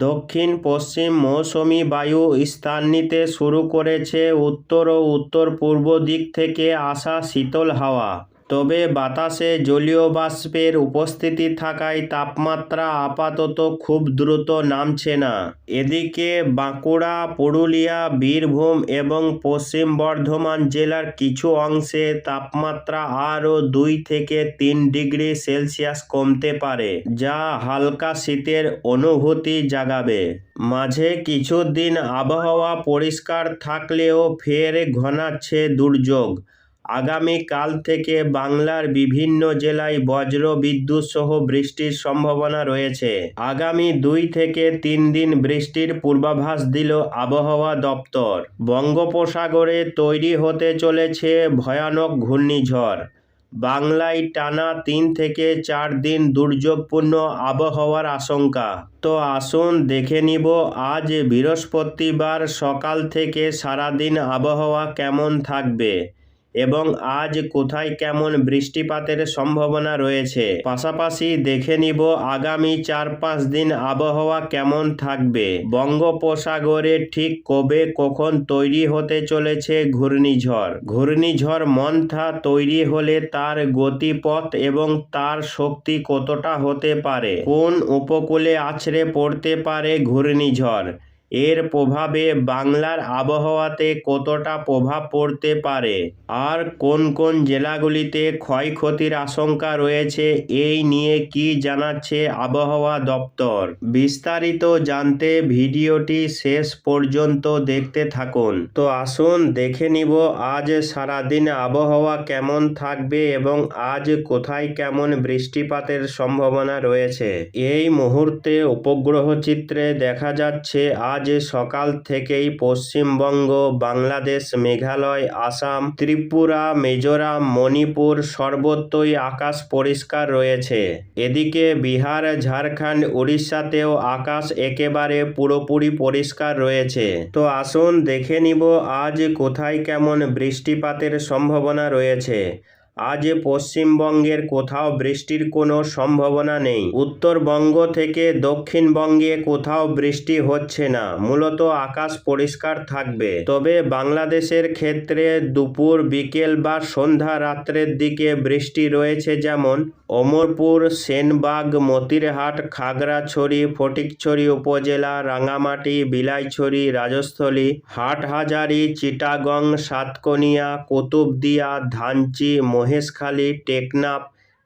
দক্ষিণ পশ্চিম মৌসুমি বায়ু স্থান নিতে শুরু করেছে উত্তর ও উত্তর পূর্ব দিক থেকে আসা শীতল হাওয়া। তবে বাতাসে জলীয় বাষ্পের উপস্থিতি থাকায় তাপমাত্রা আপাতত খুব দ্রুত নামছে না। এদিকে বাঁকুড়া, পুরুলিয়া, বীরভূম এবং পশ্চিম বর্ধমান জেলার কিছু অংশে তাপমাত্রা আরও দুই থেকে তিন ডিগ্রি সেলসিয়াস কমতে পারে, যা হালকা শীতের অনুভূতি জাগাবে। মাঝে কিছুদিন আবহাওয়া পরিষ্কার থাকলেও ফের ঘনাচ্ছে দুর্যোগ। আগামী কাল থেকে বাংলার বিভিন্ন জেলায় বজ্র বিদ্যুৎ সহ বৃষ্টির সম্ভাবনা রয়েছে। আগামী দুই থেকে তিন দিন বৃষ্টির পূর্বাভাস দিল আবহাওয়া দপ্তর। বঙ্গোপসাগরে তৈরি হতে চলেছে ভয়ানক ঘূর্ণিঝড়। বাংলায় টানা তিন থেকে চার দিন দুর্যোগপূর্ণ আবহাওয়ার আশঙ্কা। তো আসুন দেখে নিব আজ বৃহস্পতিবার সকাল থেকে সারাদিন আবহাওয়া কেমন থাকবে। এবং আজ কোথায় কেমন বৃষ্টিপাতের সম্ভাবনা রয়েছে। পাশাপাশি দেখে নিব আগামী চার পাঁচ দিন আবহাওয়া কেমন থাকবে। বঙ্গোপসাগরে ঠিক কবে কখন তৈরি হতে চলেছে ঘূর্ণিঝড়। ঘূর্ণিঝড় মন্থা তৈরি হলে তার গতিপথ এবং তার শক্তি কতটা হতে পারে? কোন উপকূলে আছড়ে পড়তে পারে ঘূর্ণিঝড়? এর প্রভাবে বাংলার আবহাওয়াতে কতটা প্রভাব পড়তে পারে? আর কোন কোন জেলাগুলিতে ক্ষয়ক্ষতির আশঙ্কা রয়েছে? এই নিয়ে কি জানাচ্ছে আবহাওয়া দপ্তর? বিস্তারিত জানতে ভিডিওটি শেষ পর্যন্ত দেখতে থাকুন। তো আসুন দেখে নিব আজ সারাদিন আবহাওয়া কেমন থাকবে এবং আজ কোথায় কেমন বৃষ্টিপাতের সম্ভাবনা রয়েছে। এই মুহূর্তে উপগ্রহ চিত্রে দেখা যাচ্ছে আজ সকাল থেকেই পশ্চিমবঙ্গ, বাংলাদেশ, মেঘালয়, আসাম, ত্রিপুরা, মিজোরাম, মণিপুর সর্বত্রই আকাশ পরিষ্কার রয়েছে। এদিকে বিহার, ঝাড়খণ্ড, উড়িষ্যাতেও আকাশ একেবারে পুরোপুরি পরিষ্কার রয়েছে। তো আসুন দেখে নিব আজ কোথায় কেমন বৃষ্টিপাতের সম্ভাবনা রয়েছে। আজ পশ্চিমবঙ্গের কোথাও বৃষ্টির কোনো সম্ভাবনা নেই। উত্তরবঙ্গ থেকে দক্ষিণবঙ্গে কোথাও বৃষ্টি হচ্ছে না। মূলত আকাশ পরিষ্কার থাকবে। তবে বাংলাদেশের ক্ষেত্রে দুপুর, বিকেল বা সন্ধ্যা রাত্রের দিকে বৃষ্টি রয়েছে যেমন অমরপুর, সেনবাগ, মতিরহাট, খাগড়াছড়ি, ফটিকছড়ি উপজেলা, রাঙামাটি, বিলাইছড়ি, রাজস্থলী, হাটহাজারি, চিটাগং, সাতকনিয়া, কুতুবদিয়া, ধানচি মহেশখালী টেকনাফ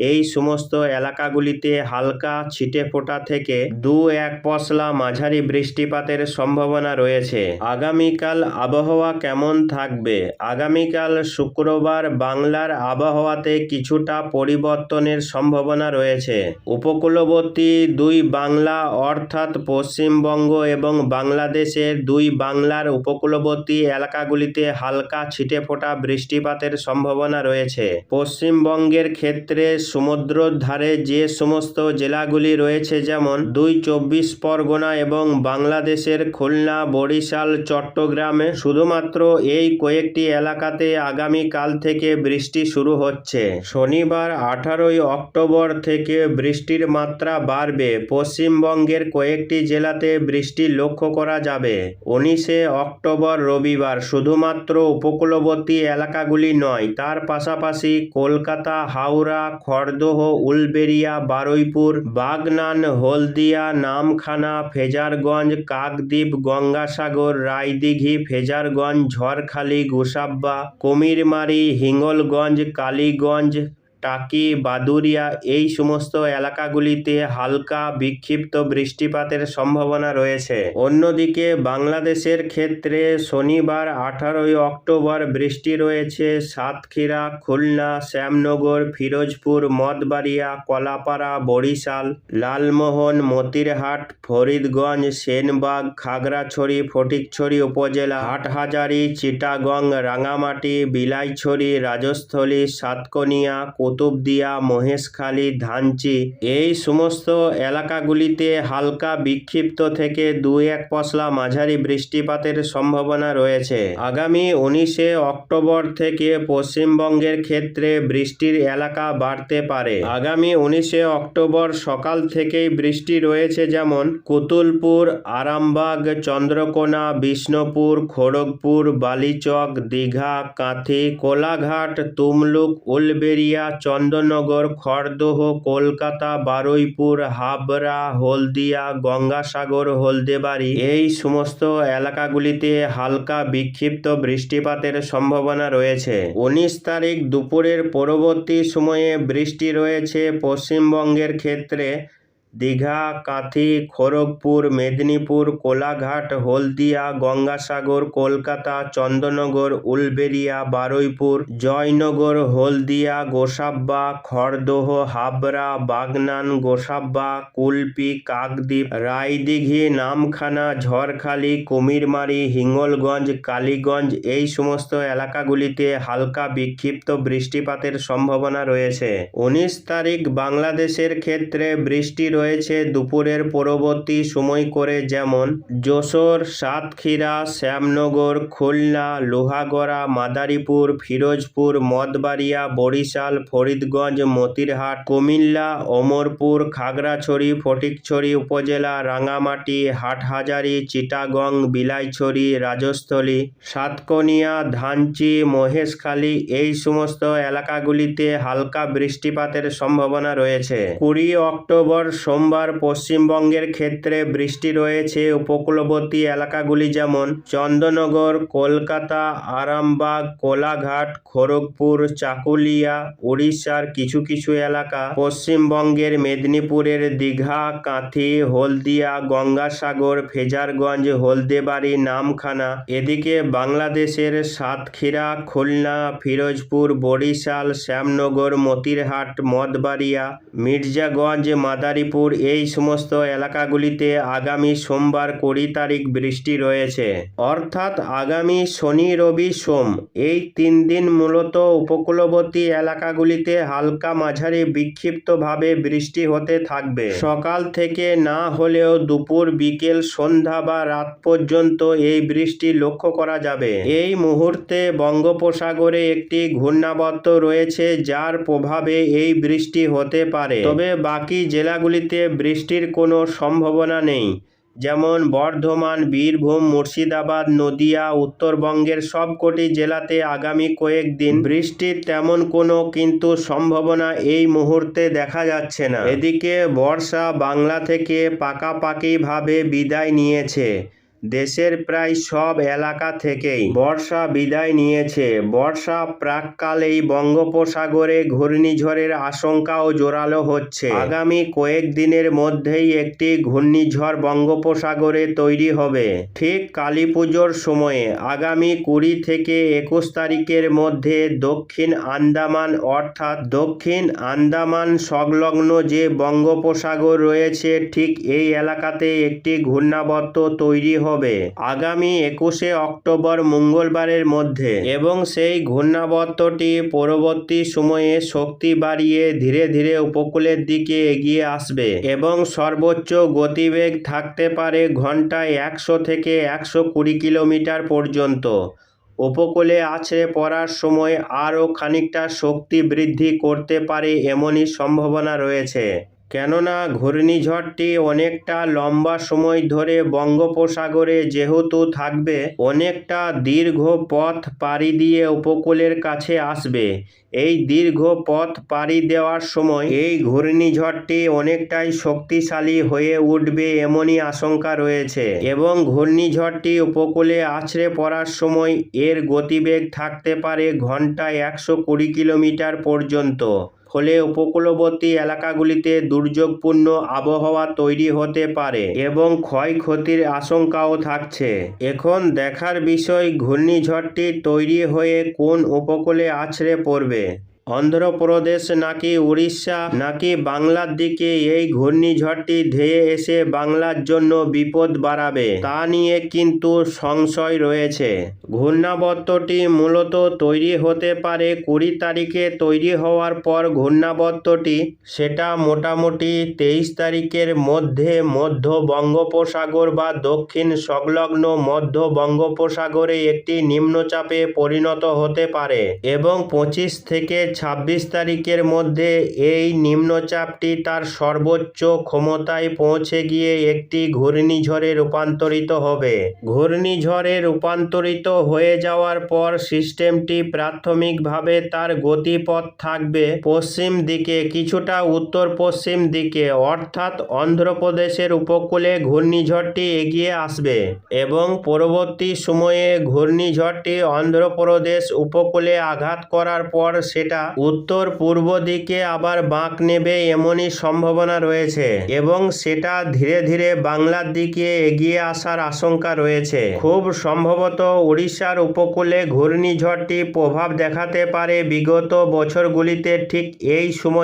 এই সমস্ত এলাকাগুলিতে হালকা ছিটে ফোটা থেকে দু এক পশলা মাঝারি বৃষ্টিপাতের সম্ভাবনা রয়েছে। আগামীকাল আবহাওয়া কেমন থাকবে? আগামীকাল শুক্রবার বাংলার আবহাওয়াতে কিছুটা পরিবর্তনের সম্ভাবনা রয়েছে। উপকূলবর্তী দুই বাংলা অর্থাৎ পশ্চিমবঙ্গ এবং বাংলাদেশের দুই বাংলার উপকূলবর্তী এলাকাগুলিতে হালকা ছিটে ফোটা বৃষ্টিপাতের সম্ভাবনা রয়েছে। পশ্চিমবঙ্গের ক্ষেত্রে সমুদ্রর ধারে যে সমস্ত জেলাগুলি রয়েছে যেমন দুই চব্বিশ পরগনা এবং বাংলাদেশের খুলনা, বরিশাল, চট্টগ্রামে শুধুমাত্র এই কয়েকটি এলাকাতে আগামী কাল থেকে বৃষ্টি শুরু হচ্ছে। শনিবার আঠারোই অক্টোবর থেকে বৃষ্টির মাত্রা বাড়বে। পশ্চিমবঙ্গের কয়েকটি জেলাতে বৃষ্টি লক্ষ্য করা যাবে। উনিশে অক্টোবর রবিবার শুধুমাত্র উপকূলবর্তী এলাকাগুলি নয়, তার পাশাপাশি কলকাতা, হাওড়া খড়দহ উলবেড়িয়া, বারুইপুর, বাগনান, হলদিয়া, নামখানা, ফেজারগঞ্জ, কাকদ্বীপ, গঙ্গাসাগর, রায়দিঘি, ফেজারগঞ্জ, ঝড়খালি, গোসাব্বা, কুমিরমারি, হিঙ্গলগঞ্জ, কালীগঞ্জ টাকি, বাদুরিয়া এই সমস্ত এলাকাগুলিতে হালকা বিক্ষিপ্ত বৃষ্টিপাতের সম্ভাবনা রয়েছে। অন্যদিকে বাংলাদেশের ক্ষেত্রে শনিবার আঠারোই অক্টোবর বৃষ্টি রয়েছে সাতক্ষীরা, খুলনা, শ্যামনগর, ফিরোজপুর মদবাড়িয়া কলাপাড়া, বরিশাল, লালমোহন, মতিরহাট, ফরিদগঞ্জ, সেনবাগ, খাগড়াছড়ি, ফটিকছড়ি উপজেলা, হাটহাজারি, চিটাগং, রাঙামাটি, বিলাইছড়ি, রাজস্থলী, সাতকনিয়া কুতুবদিয়া মহেশখালী ধানচি। এই সমস্ত এলাকাগুলিতে হালকা বিক্ষিপ্ত থেকে দুই এক পশলা মাঝারি বৃষ্টিপাতের সম্ভাবনা রয়েছে। আগামী উনিশে অক্টোবর থেকে পশ্চিমবঙ্গের ক্ষেত্রে বৃষ্টির এলাকা বাড়তে পারে। আগামী উনিশে অক্টোবর সকাল থেকেই বৃষ্টি রয়েছে যেমন কুতুলপুর, আরামবাগ, চন্দ্রকোনা, বিষ্ণুপুর, খড়গপুর, বালিচক, দীঘা, কাঁথি, কোলাঘাট, তুমলুক উলবেরিয়া চন্দননগর, খড়দহ, কলকাতা, বারুইপুর, হাবড়া, হলদিয়া, গঙ্গাসাগর, হলদেবাড়ি এই সমস্ত এলাকাগুলিতে হালকা বিক্ষিপ্ত বৃষ্টিপাতের সম্ভাবনা রয়েছে। উনিশ তারিখ দুপুরের পরবর্তী সময়ে বৃষ্টি রয়েছে পশ্চিমবঙ্গের ক্ষেত্রে। দীঘা, কাঁথি, খড়গপুর, মেদিনীপুর, কোলাঘাট, হলদিয়া, গঙ্গাসাগর, কলকাতা, চন্দননগর, উলবেরিয়া, বারুইপুর, জয়নগর, হলদিয়া, গোসাব্বা, খড়দহ, হাবড়া, বাগনান, গোসাব্বা, কুলপি, কাকদ্বীপ, রায়দিঘি, নামখানা, ঝড়খালি, কুমিরমারি, হিঙ্গলগঞ্জ, কালীগঞ্জ এই সমস্ত এলাকাগুলিতে হালকা বিক্ষিপ্ত বৃষ্টিপাতের সম্ভাবনা রয়েছে। উনিশ তারিখ বাংলাদেশের ক্ষেত্রে বৃষ্টি রয়েছে দুপুরের পরবর্তী সময় করে যেমন যশোর, সাতক্ষীরা, শ্যামনগর, খুলনা, লোহাগড়া, মাদারীপুর, ফিরোজপুর, মদবাড়িয়া, বরিশাল, ফরিদগঞ্জ, মতিরহাট, কুমিল্লা, অমরপুর, খাগড়াছড়ি, ফটিকছড়ি উপজেলা, রাঙামাটি, হাটহাজারি, চিটাগং, বিলাইছড়ি, রাজস্থলী, সাতকনিয়া, ধানচি, মহেশখালী এই সমস্ত এলাকাগুলিতে হালকা বৃষ্টিপাতের সম্ভাবনা রয়েছে। কুড়ি অক্টোবর সোমবার পশ্চিমবঙ্গের ক্ষেত্রে বৃষ্টি রয়েছে। উপকূলবর্তী এলাকাগুলি যেমন চন্দননগর, কলকাতা, আরামবাগ, কোলাঘাট, খড়গপুর, চাকুলিয়া উড়িষ্যার কিছু কিছু এলাকা পশ্চিমবঙ্গের মেদিনীপুরের দীঘা, কাঁথি, হলদিয়া, গঙ্গাসাগর, ফেজারগঞ্জ, হলদেবাড়ি, নামখানা। এদিকে বাংলাদেশের সাতক্ষীরা, খুলনা, ফিরোজপুর, বরিশাল, শ্যামনগর, মতিরহাট, মদবাড়িয়া, মির্জাগঞ্জ, মাদারীপুর এই সমস্ত এলাকাগুলিতে আগামী সোমবার কুড়ি তারিখ বৃষ্টি রয়েছে। অর্থাৎ আগামী শনি, রবি, সোম এই তিন দিন মূলত উপকূলবর্তী এলাকাগুলিতে হালকা মাঝারি বিক্ষিপ্তভাবে বৃষ্টি হতে থাকবে। সকাল থেকে না হলেও দুপুর, বিকেল, সন্ধ্যা বা রাত পর্যন্ত এই বৃষ্টি লক্ষ্য করা যাবে। এই মুহূর্তে বঙ্গোপসাগরে একটি ঘূর্ণাবর্ত রয়েছে যার প্রভাবে এই বৃষ্টি হতে পারে। তবে বাকি জেলাগুলিতে বৃষ্টির কোনো সম্ভাবনা নেই। যেমন বর্ধমান, বীরভূম, মুর্শিদাবাদ, নদিয়া, উত্তরবঙ্গের সবকটি জেলাতে আগামী কয়েকদিন বৃষ্টির তেমন কোনো কিন্তু সম্ভাবনা এই মুহূর্তে দেখা যাচ্ছে না। এদিকে বর্ষা বাংলা থেকে পাকাপাকিভাবে বিদায় নিয়েছে। দেশের প্রায় সব এলাকা থেকেই বর্ষা বিদায় নিয়েছে। বর্ষা প্রাককালেই বঙ্গোপসাগরে ঘূর্ণিঝড়ের আশঙ্কাও জোরালো হচ্ছে। আগামী কয়েকদিনের মধ্যেই একটি ঘূর্ণিঝড় বঙ্গোপসাগরে তৈরি হবে। ঠিক কালী পুজোর সময়ে আগামী কুড়ি থেকে একুশ তারিখের মধ্যে দক্ষিণ আন্দামান অর্থাৎ দক্ষিণ আন্দামান সংলগ্ন যে বঙ্গোপসাগর রয়েছে, ঠিক এই এলাকাতে একটি ঘূর্ণাবর্ত তৈরি হবে আগামী একুশে অক্টোবর মঙ্গলবারের মধ্যে। এবং সেই ঘূর্ণাবর্তটি পরবর্তী সময়ে শক্তি বাড়িয়ে ধীরে ধীরে উপকূলের দিকে এগিয়ে আসবে এবং সর্বোচ্চ গতিবেগ থাকতে পারে ঘন্টায় একশো থেকে একশো কুড়ি কিলোমিটার পর্যন্ত। উপকূলে আছড়ে পড়ার সময় আরও খানিকটা শক্তি বৃদ্ধি করতে পারে এমনই সম্ভাবনা রয়েছে। কেননা ঘূর্ণিঝড়টি অনেকটা লম্বা সময় ধরে বঙ্গোপসাগরে যেহেতু থাকবে, অনেকটা দীর্ঘ পথ পাড়ি দিয়ে উপকূলের কাছে আসবে। এই দীর্ঘ পথ পাড়ি দেওয়ার সময় এই ঘূর্ণিঝড়টি অনেকটাই শক্তিশালী হয়ে উঠবে এমনই আশঙ্কা রয়েছে এবং ঘূর্ণিঝড়টি উপকূলে আছড়ে পড়ার সময় এর গতিবেগ থাকতে পারে ঘন্টায় একশো কুড়ি কিলোমিটার পর্যন্ত। ফলে উপকূলবর্তী এলাকাগুলিতে দুর্যোগপূর্ণ আবহাওয়া তৈরি হতে পারে এবং ক্ষয়ক্ষতির আশঙ্কাও থাকছে। এখন দেখার বিষয় ঘূর্ণিঝড়টি তৈরি হয়ে কোন উপকূলে আছড়ে পড়বে? অন্ধ্রপ্রদেশ নাকি উড়িষ্যা নাকি বাংলার দিকে এই ঘূর্ণিঝড়টি ধেয়ে এসে বাংলার জন্য বিপদ বাড়াবে? তা নিয়ে কিন্তু সংশয় রয়েছে। ঘূর্ণাবর্তটি মূলত তৈরি হতে পারে কুড়ি তারিখে তৈরি হওয়ার পর ঘূর্ণাবর্তটি, সেটা মোটামুটি তেইশ তারিখের মধ্যে মধ্য বঙ্গোপসাগর বা দক্ষিণ সংলগ্ন মধ্য বঙ্গোপসাগরে একটি নিম্নচাপে পরিণত হতে পারে এবং পঁচিশ থেকে ছাব্বিশ তারিখের মধ্যে এই নিম্নচাপটি তার সর্বোচ্চ ক্ষমতায় পৌঁছে গিয়ে একটি ঘূর্ণিঝড়ে রূপান্তরিত হবে। ঘূর্ণিঝড়ে রূপান্তরিত হয়ে যাওয়ার পর সিস্টেমটি প্রাথমিকভাবে তার গতিপথ থাকবে পশ্চিম দিকে, কিছুটা উত্তর পশ্চিম দিকে। অর্থাৎ অন্ধ্রপ্রদেশের উপকূলে ঘূর্ণিঝড়টি এগিয়ে আসবে এবং পরবর্তী সময়ে ঘূর্ণিঝড়টি অন্ধ্রপ্রদেশ উপকূলে আঘাত করার পর সেটা উত্তর পূর্ব দিকে আবার বাঁক নেবে এমনই সম্ভাবনা রয়েছে এবং সেটা ধীরে ধীরে বাংলার দিকে এগিয়ে আসার আশঙ্কা রয়েছে। খুব সম্ভবত উড়িষ্যার উপকূলে ঘূর্ণিঝড়টি প্রভাব দেখাতে পারে বিগত বছরগুলিতে ঠিক এই সময়